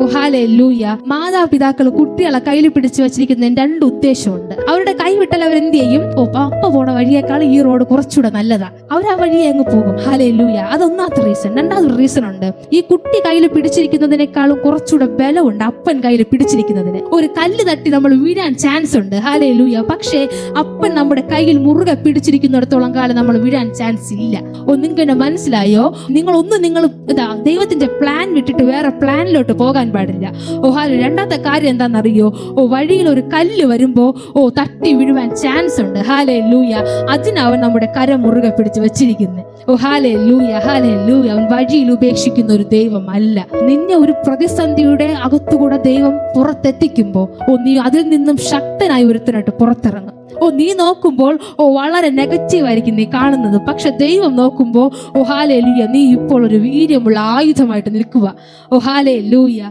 ഓ ഹാലേ ലൂയ മാതാപിതാക്കൾ കുട്ടികളെ കയ്യിൽ പിടിച്ചു വെച്ചിരിക്കുന്നതിന് രണ്ട് ഉദ്ദേശമുണ്ട്. അവരുടെ കൈ വിട്ടാൽ അവർ എന്ത് ചെയ്യും? ഓ പപ്പ പോണ വഴിയേക്കാൾ ഈ റോഡ് കുറച്ചുകൂടെ നല്ലതാ. അവർ ആ വഴിയെ അങ്ങ് പോകും. ഹാലേ ലൂയ അതൊന്നാമത്തെ റീസൺ രണ്ടാമത്തെ റീസൺ ഉണ്ട്. ഈ കുട്ടി കയ്യിൽ പിടിച്ചിരിക്കുന്നതിനേക്കാളും കുറച്ചുകൂടെ ബലമുണ്ട് അപ്പൻ കയ്യിൽ പിടിച്ചിരിക്കുന്നതിന്. ഒരു കല്ല് തട്ടി നമ്മൾ വീഴാൻ ചാൻസ് ഉണ്ട്. ഹാലേ ലൂയ പക്ഷേ അപ്പൻ നമ്മുടെ കയ്യിൽ മുറുകെ പിടിച്ചിരിക്കുന്നിടത്തോളം കാലം നമ്മൾ വീഴാൻ ചാൻസ് ഇല്ല. നിങ്ങൾക്ക് എന്നെ മനസ്സിലായോ? നിങ്ങൾ ഒന്ന് നിങ്ങൾ ഇതാ ദൈവത്തിന്റെ പ്ലാൻ വിട്ടിട്ട് വേറെ പ്ലാനിലോട്ട് പോകാൻ പാടില്ല. ഓ ഹാലോ രണ്ടാമത്തെ കാര്യം എന്താണെന്നറിയോ? ഓ വഴിയിൽ ഒരു കല്ല് വരുമ്പോൾ ഓ തട്ടി വീഴുവാൻ ചാൻസ് ഉണ്ട്. ഹാലേ ലൂയ അതിനവൻ നമ്മുടെ കരം മുറുകെ പിടിച്ച് വെച്ചിരിക്കുന്നത് ഓ ഹാലേ ലൂയ ഹാലേ ലൂയ അവൻ വഴിയിൽ ഉപേക്ഷിക്കുന്ന ഒരു ദൈവം അല്ല നിന്നെ ഒരു പ്രതിസന്ധിയുടെ അകത്തുകൂടെ ദൈവം പുറത്തെത്തിക്കുമ്പോൾ ഓ നീ അതിൽ നിന്നും ശക്തനായി ഒരുത്തനായിട്ട് പുറത്തിറങ്ങും. ഓ നീ നോക്കുമ്പോൾ ഓ വളരെ നെഗറ്റീവ് ആയിരിക്കും നീ കാണുന്നത്. പക്ഷെ ദൈവം നോക്കുമ്പോൾ ഓ ഹാലേ ലൂയ നീ ഇപ്പോൾ ഒരു വീര്യമുള്ള ആയുധമായിട്ട് നിൽക്കുക. ഓ ഹാലേ ലൂയ